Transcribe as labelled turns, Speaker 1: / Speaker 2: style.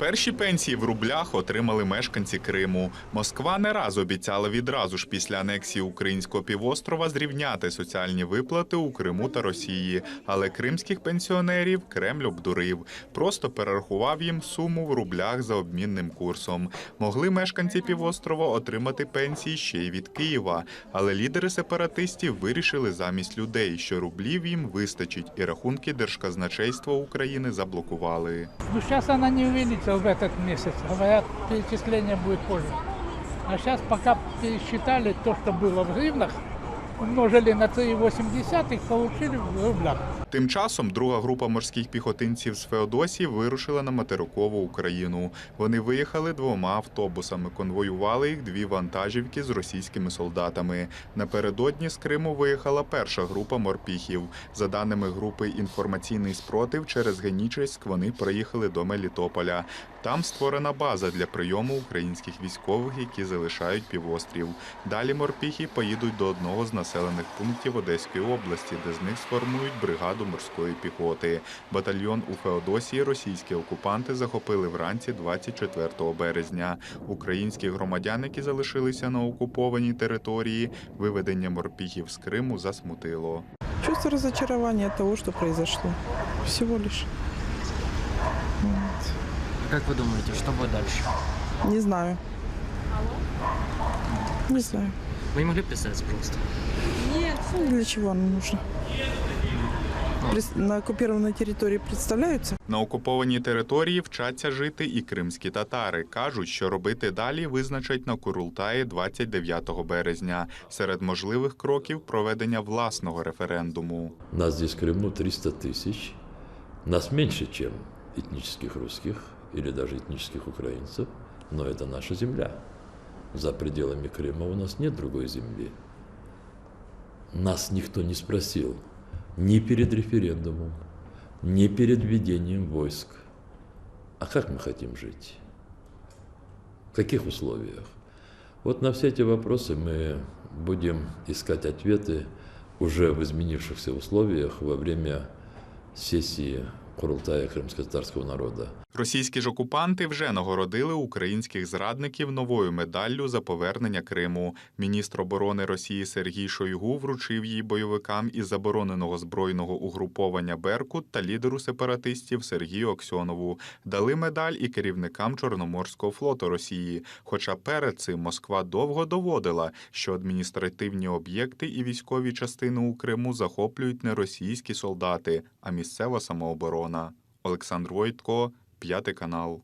Speaker 1: Перші пенсії в рублях отримали мешканці Криму. Москва не раз обіцяла відразу ж після анексії українського півострова зрівняти соціальні виплати у Криму та Росії. Але кримських пенсіонерів Кремль обдурив, просто перерахував їм суму в рублях за обмінним курсом. Могли мешканці півострова отримати пенсії ще й від Києва. Але лідери сепаратистів вирішили замість людей, що рублів їм вистачить, і рахунки Держказначейства України заблокували.
Speaker 2: Ну, сейчас она не увеличила в этот месяц. Говорят, перечисление будет позже. А сейчас пока пересчитали то, что было в гривнах, умножили на 3,8, получили в рублях.
Speaker 1: Тим часом друга група морських піхотинців з Феодосії вирушила на материкову Україну. Вони виїхали двома автобусами, конвоювали їх дві вантажівки з російськими солдатами. Напередодні з Криму виїхала перша група морпіхів. За даними групи інформаційний спротив, через Генічеськ вони приїхали до Мелітополя. Там створена база для прийому українських військових, які залишають півострів. Далі морпіхи поїдуть до одного з населених пунктів Одеської області, де з них сформують бригаду морської піхоти. Батальйон у Феодосії російські окупанти захопили вранці 24 березня. Українські громадян, які залишилися на окупованій території, виведення морпіхів з Криму засмутило.
Speaker 3: Чувство разочарования от того, что произошло. Всего лишь. Вот.
Speaker 4: Как вы думаете, что будет дальше?
Speaker 3: Не знаю. Не знаю.
Speaker 4: Вы не могли представить, пожалуйста?
Speaker 3: Ну, Для чего оно нужно? Прис- На оккупированной территории представляются?
Speaker 1: На окупованій території вчаться жити і кримські татари. кажуть, що робити далі визначать на Курултаї 29 березня. Серед можливих кроків проведення власного референдуму.
Speaker 5: Нас здесь в Крыму 300 тысяч. Нас меньше, чем этнических русских или даже этнических украинцев, но это наша земля. За пределами Крыма у нас нет другой земли. Нас никто не спросил ни перед референдумом, ни перед введением войск. А как мы хотим жить? В каких условиях? Вот на все эти вопросы мы будем искать ответы уже в изменившихся условиях во время сессии Курултая крымско-татарского народа.
Speaker 1: Російські ж окупанти вже нагородили українських зрадників новою медаллю за повернення Криму. Міністр оборони Росії Сергій Шойгу вручив її бойовикам із забороненого збройного угруповання Беркут та лідеру сепаратистів Сергію Оксьонову. Дали медаль і керівникам Чорноморського флоту Росії. Хоча перед цим Москва довго доводила, що адміністративні об'єкти і військові частини у Криму захоплюють не російські солдати, а місцева самооборона. Олександр Войтко, п'ятий канал.